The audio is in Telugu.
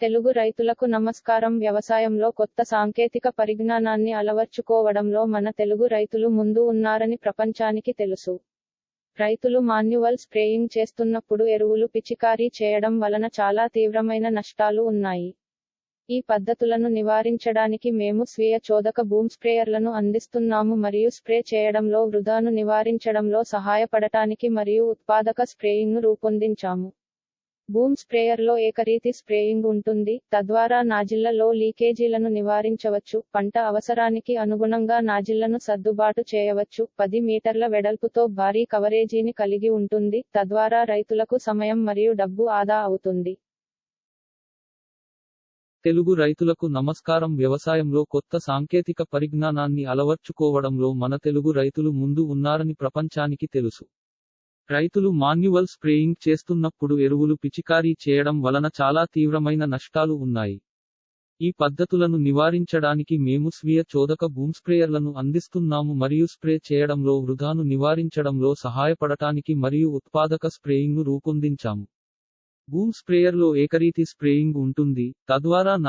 తెలుగు రైతులకు నమస్కారం. వ్యవసాయంలో కొత్త సాంకేతిక పరిజ్ఞానాన్ని అలవర్చుకోవడంలో మన తెలుగు రైతులు ముందు ఉన్నారని ప్రపంచానికి తెలుసు. రైతులు మాన్యువల్ స్ప్రేయింగ్ చేస్తున్నప్పుడు ఎరువులు పిచికారీ చేయడం వలన చాలా తీవ్రమైన నష్టాలు ఉన్నాయి. ఈ పద్ధతులను నివారించడానికి మేము స్వీయ చోదక బూమ్ స్ప్రేయర్లను అందిస్తున్నాము మరియు స్ప్రే చేయడంలో వృధాను నివారించడంలో సహాయపడటానికి మరియు ఉత్పాదక స్ప్రేయింగ్ను రూపొందించాము. బూమ్ స్ప్రేయర్లో ఏకరీతి స్ప్రేయింగ్ ఉంటుంది. తద్వారా నాజిళ్ళలో లీకేజీలను నివారించవచ్చు. పంట అవసరానికి అనుగుణంగా నాజిళ్ళను సర్దుబాటు చేయవచ్చు. పది మీటర్ల వెడల్పుతో భారీ కవరేజీని కలిగి ఉంటుంది. తద్వారా రైతులకు సమయం మరియు డబ్బు ఆదా అవుతుంది. తెలుగు రైతులకు నమస్కారం. వ్యవసాయంలో కొత్త సాంకేతిక పరిజ్ఞానాన్ని అలవర్చుకోవడంలో మన తెలుగు రైతులు ముందు ఉన్నారని ప్రపంచానికి తెలుసు. రైతులు మాన్యువల్ స్ప్రేయింగ్ చేస్తున్నప్పుడు ఎరువులు పిచికారీ చేయడం వలన చాలా తీవ్రమైన నష్టాలు ఉన్నాయి. ఈ పద్ధతులను నివారించడానికి మేము స్వీయ చోదక బూమ్ స్ప్రేయర్లను అందిస్తున్నాము మరియు స్ప్రే చేయడంలో వృధాను నివారించడంలో సహాయపడటానికి మరియు ఉత్పాదక స్ప్రేయింగ్ను రూపొందించాము. బూమ్ స్ప్రేయర్లో ఏకరీతి స్ప్రేయింగ్ ఉంటుంది. తద్వారా